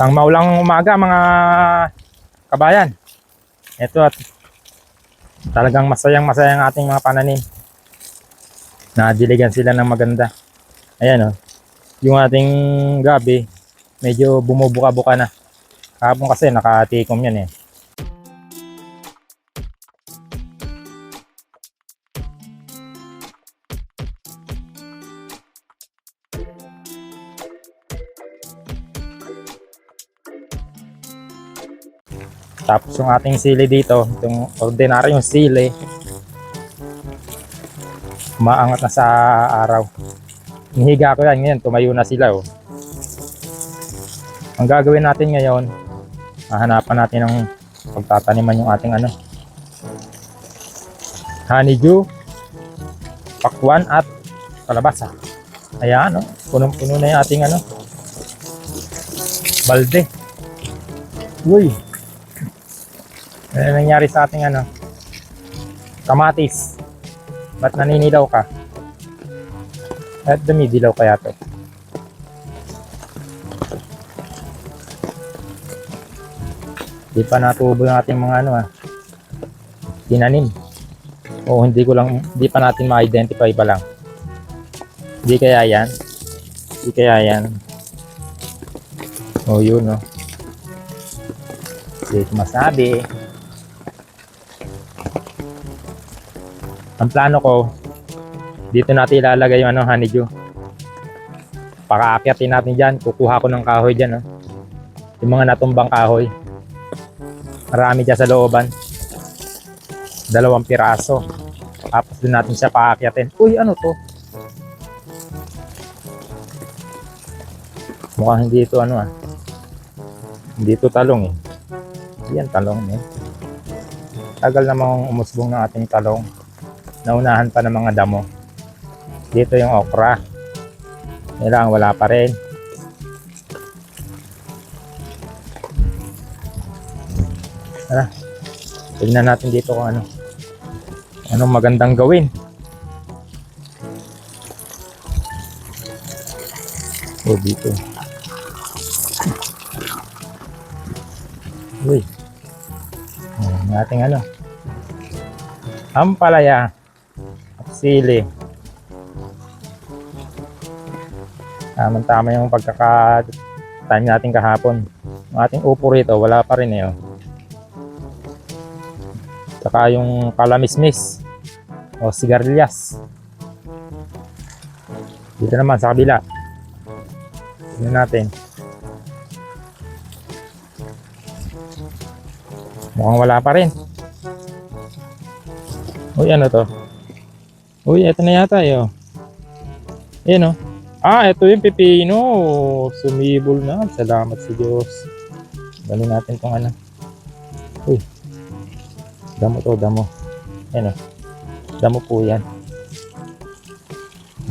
Ang maulang umaga mga kabayan. Ito at talagang masayang masayang ating mga pananim. Nadiligan sila ng maganda. Ayan o. Yung ating gabi, medyo bumubuka-buka na. Kahapon kasi nakatikom yan eh. Tapos yung ating sili dito, yung ordinaryong sili, maangat na sa araw. Nihiga ko yan ngayon, tumayo na sila oh. Ang gagawin natin ngayon, hahanapan natin ng pagtataniman yung ating ano, honeydew, pakwan at kalabasa. Ayan, oh, punong-puno na yung ating ano, balde. Uy, ano nangyari sa ating ano? Kamatis. Ba't naninilaw ka? At dumidilaw kaya to? Di pa natubo yung ating mga ano ah. Tinanim. O hindi ko lang, di pa natin ma-identify pa lang. Di kaya yan. Di kaya yan. O yun oh. Hindi ko masabi. Ang plano ko, dito natin ilalagay yung ano, honeydew. Pakaakyatin natin dyan. Kukuha ko ng kahoy dyan. Oh. Yung mga natumbang kahoy. Marami dyan sa looban. Dalawang piraso. Tapos doon natin siya paakyatin. Uy, ano to? Mukhang hindi ito ano ah. Hindi ito talong eh. Yan talong eh. Tagal namang umusbong ng ating talong. Naunahan pa ng mga damo. Dito yung okra. Kailangan wala pa rin. Tara. Tignan natin dito kung ano. Anong magandang gawin. O dito. Uy. Ang ating ano. Ampalaya. At sili. Tama-tama yung pagkaka-time natin kahapon. Yung ating upo rito, wala pa rin eh. Oh. Saka yung kalamismis o sigarilyas. Dito naman sa kabila. Tingnan natin. Mukhang wala pa rin. Uy, ano to? Uy, eto na yata eh. Oh. Ayan oh. Ah, ito yung pipino. Sumibol na. Salamat sa Diyos. Dali natin tong ano. Uy. Damo to, damo. Ayan o. Damo po yan.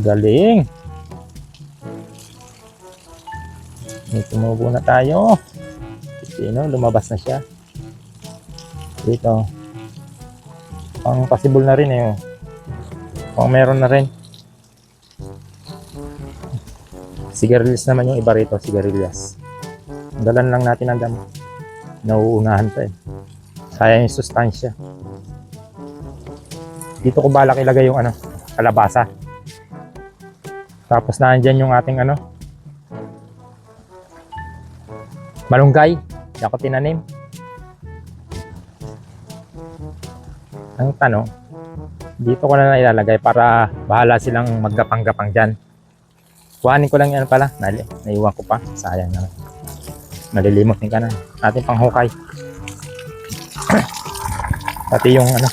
Galing. May tumubo na tayo. Pipino, lumabas na siya. Dito. Pang possible na rin eh. oh. Pang meron na rin. Sigarilyas naman yung iba rito, sigarilyas. Dalan lang natin ang damo. Nauunahan pa eh. Sayang yung sustansya. Dito ko balak ilagay yung ano, kalabasa. Tapos naandyan yung ating ano, malunggay. Di ako tinanim. Ang tanong, dito ko na lang ilalagay para bahala silang maggapang-gapang dyan. Kuhanin ko lang yan pala. Nali, naiwan ko pa. Sayang naman. Nalilimot din ka na. Ating panghukay. Pati yung ano,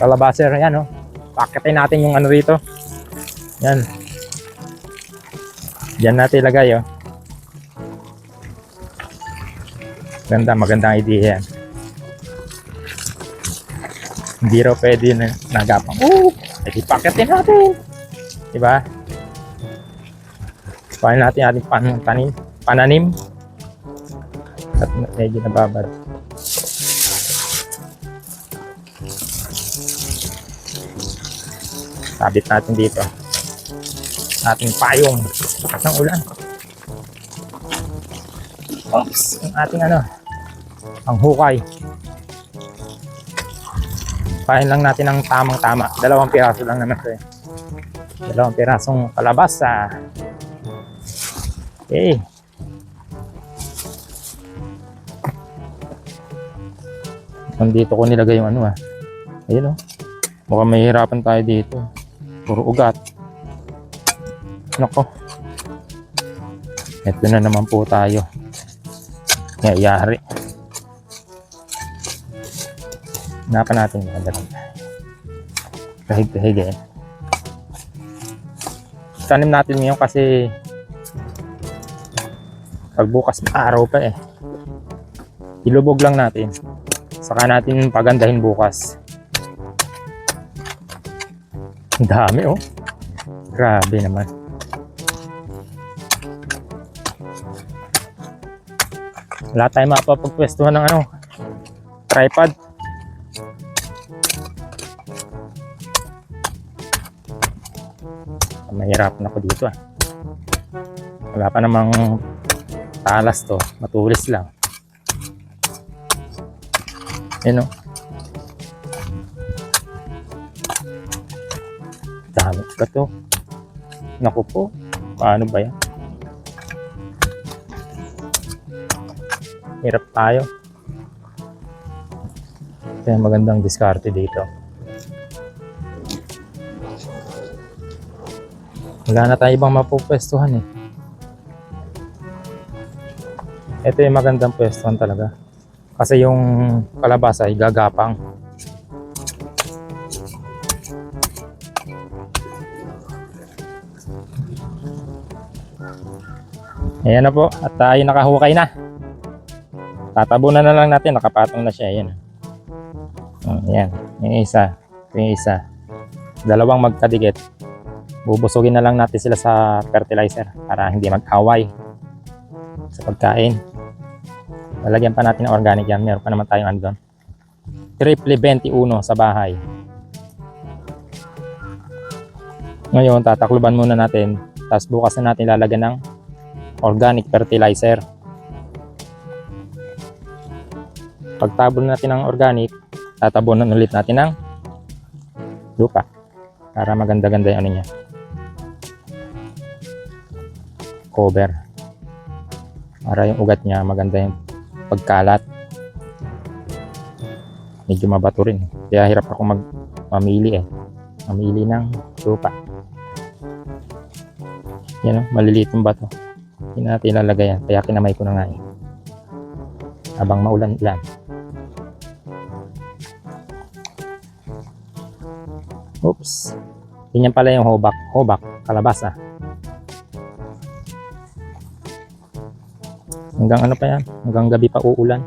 kalabaser. Yan, oh. Pakitin natin yung ano rito. Yan. Diyan natin ilagay, oh. Ganda, magandang idea yan. Hindi raw pwede na nagapang. Oh! Edi pakitin natin. Diba? Kuhanin natin ating pan tanim, pananim. At medyo nababad. Sabit natin dito. Ating payong. Lakas ng ulan. Oops, yung ating ano, ang hukay. Kain lang natin ng tamang-tama. Dalawang piraso lang naman ito eh. Dalawang pirasong kalabasa. Okay. Nandito ko nilagay yung ano ah. Ayun oh. Mukhang mahihirapan tayo dito. Puro ugat. Nako. Ito na naman po tayo. Nangyayari. Hanapan natin yung dalag. Kahig-kahig eh. Tanim natin ngayon kasi pagbukas araw pa eh. Ilubog lang natin. Saka natin pagandahin bukas. Ang dami oh. Grabe naman. Wala tayong mapapagpwestuhan ng ano, tripod. Mahirapan ako dito ah. Wala pa namang talas to. Matulis lang. Yan o. Dami ka to. Naku po. Paano ba yan? Hirap tayo. Kaya magandang diskarte dito. Wala na tayo ibang mapupwestuhan eh. Ito yung magandang pwestuhan talaga. Kasi yung kalabasa ay gagapang. Ayan na po. At tayo nakahukay na. Tatabunan na lang natin. Nakapatong na siya. Ayan. Oh, ayan. Yung isa. Yung isa. Dalawang magkadikit. Bubusugin na lang natin sila sa fertilizer para hindi mag-away sa pagkain. Lalagyan pa natin ng organic yan. Meron pa naman tayong ano doon. Triple 21 sa bahay. Ngayon, tatakluban muna natin. Tapos bukas na natin lalagyan ng organic fertilizer. Pagtabon natin ng organic, tatabonan ulit natin ng lupa para maganda-ganda yung ano niya. Cover. Para yung ugat niya maganda yung pagkalat. Medyo mabato rin. Kaya hirap ako mag mamili eh. Mamili ng lupa. Yan o, maliliit yung bato. Hindi natin ilalagay yan. Kaya kinamay ko na nga eh. Habang maulan-ulan. Oops. Ganyan pala yung hobak. Hobak. Kalabasa. Hanggang ano pa yan? Hanggang gabi pa uulan.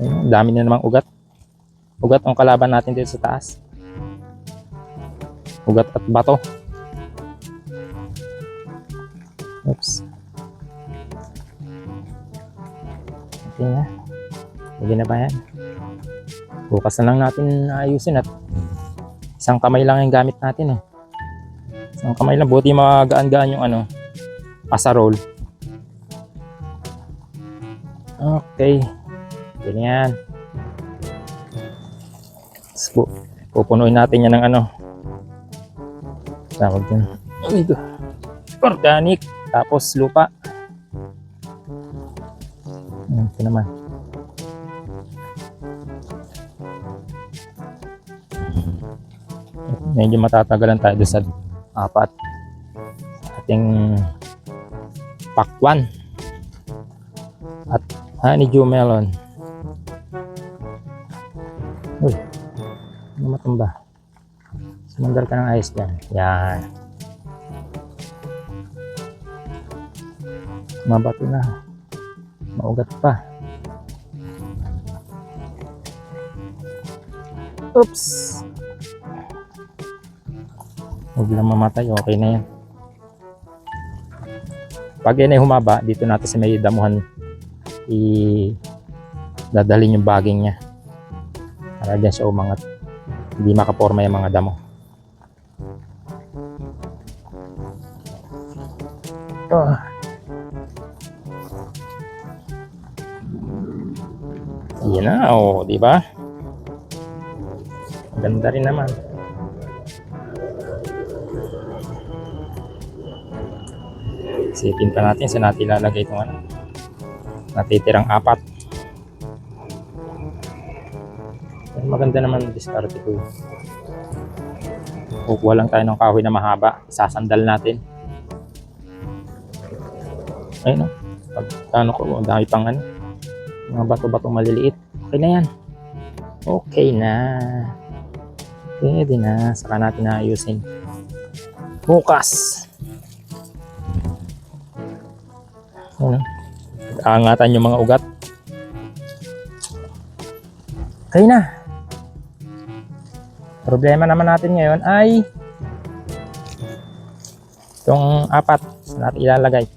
Ayun, dami na namang ugat. Ugat ang kalaban natin dito sa taas. Ugat at bato. Oops. Okay na. Pwede na ba yan? Bukas na lang natin ayusin at isang kamay lang yung gamit natin eh. Isang kamay lang. Buti magaan-gaan yung ano, pasarol. Okay. Ganyan. Tapos po, natin yan ng ano. Tawag dyan. Ay, ito. Organic. Tapos lupa. Hmm, Ito naman. Medyo matatagalan tayo sa apat. Ating pakwan. At honeydew melon. Uy, ano matumba? Sumandal ka ng ayos dyan. Yan. Mabato na. Maugat pa. Oops! Huwag lang mamatay. Okay na yan. Pag yan ay humaba, dito natin sa may damuhan i dadalhin yung baging niya. Para dyan siya umangat. Hindi makaporma yung mga damo. Oh. yan na o oh, diba ganda rin naman. Isipin pa natin sa natin ilalagay itong ano. Natitirang apat. Pero maganda naman ang diskarte ko. Kukuha lang tayo ng kahoy na mahaba. Sasandal natin. Ayun o. Pag ano ko, ang dami pang ano. Mga bato-bato maliliit. Okay na yan. Okay na. Pwede na. Saka natin naayusin. Bukas. Ano? Kaangatan yung mga ugat. Okay na. Problema naman natin ngayon ay itong apat na ilalagay.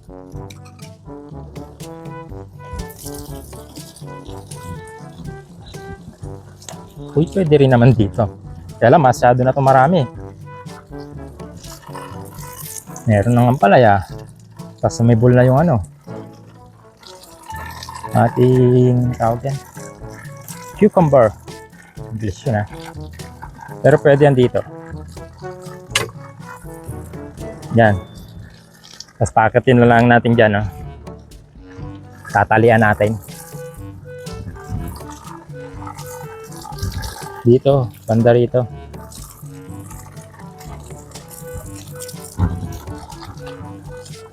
Uy, pwede rin naman dito. Kaya lang, masyado na ito marami. Meron ng ampalaya. Tapos sumibol na yung ano. Ating tawag yan. Cucumber. English yun ah. Pero pwede yan dito. Yan. Tapos pakatin na lang natin dyan. Oh. Tatalian natin. Dito, banda rito.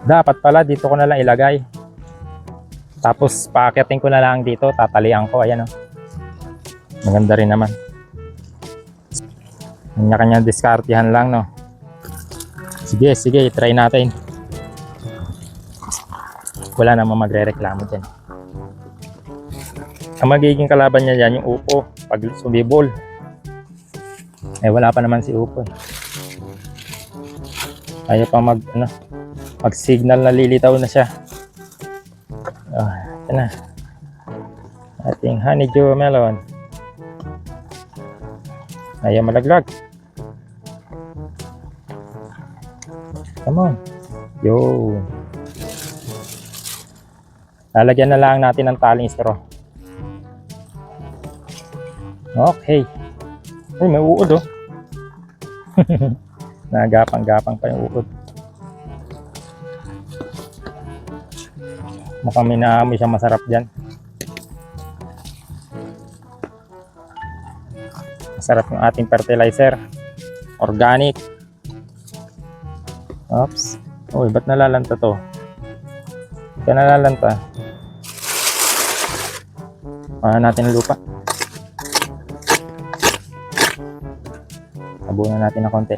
Dapat pala dito ko na lang ilagay. Tapos paakitin ko na lang dito, tatalian ko. Ayan oh. Maganda rin naman. Kanya-kanya diskartihan lang no. Sige, sige, try natin. Wala namang magre-reklamo dyan. Ang magiging kalaban niya dyan, yung upo, pag sumibol. Eh, wala pa naman si upo. eh. Ayaw pa mag, ano, mag-signal na lilitaw na siya. Ito na. Ating honeydew melon. Ayaw malaglag. Come on. Yo. Lalagyan na lang natin ng taling straw. Okay. Uy, may uod oh. Nagapang-gapang pa yung uod. Mukhang may naamoy siya masarap dyan. Masarap yung ating fertilizer. Organic. Oops. Uy, ba't nalalanta to? Kaya nalalanta. Ah, natin ang lupa. Tabunan natin ng konti.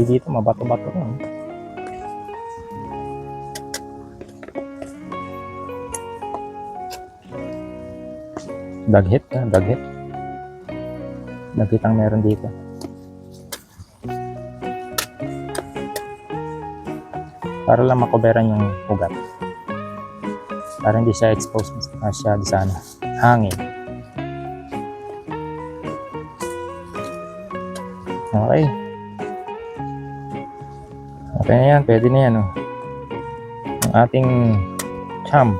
Kasi dito, mabato-bato rin. Daghit, ah, daghit. Daghit ang meron dito. Para lang makoberan yung ugat. Para hindi siya exposed masyado sa ano, hangin. Okay. Okay na yan, pwede na yan. Oh. Ang ating cham.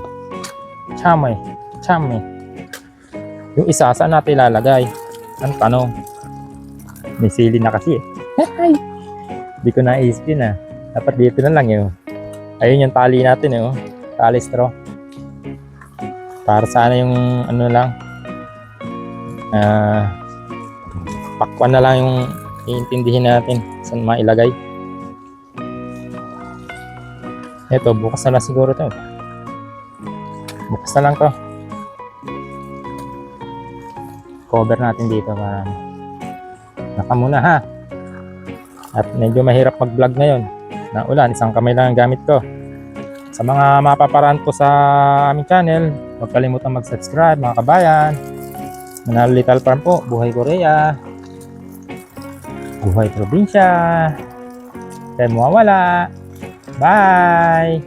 Cham eh. Cham eh. Yung isa, saan natin ilalagay? Ang tanong. May sili na kasi eh. Ay! Hindi ko naisip yun ah. Dapat dito na lang yun. Ayun yung tali natin eh. Oh. Tali straw. Para sana yung ano lang. Ah... pakwan na lang yung iintindihin natin saan mailagay. Ito, bukas na lang siguro to. Bukas na lang to. Cover natin dito para naka muna ha. At medyo mahirap mag-vlog ngayon. Na ulan, isang kamay lang ang gamit ko. Sa mga mapaparaan po sa aming channel, huwag kalimutan mag-subscribe mga kabayan. Manalo Little Farm po, Buhay Korea. Buhay Probinsya. Tayo mawawala. Bye!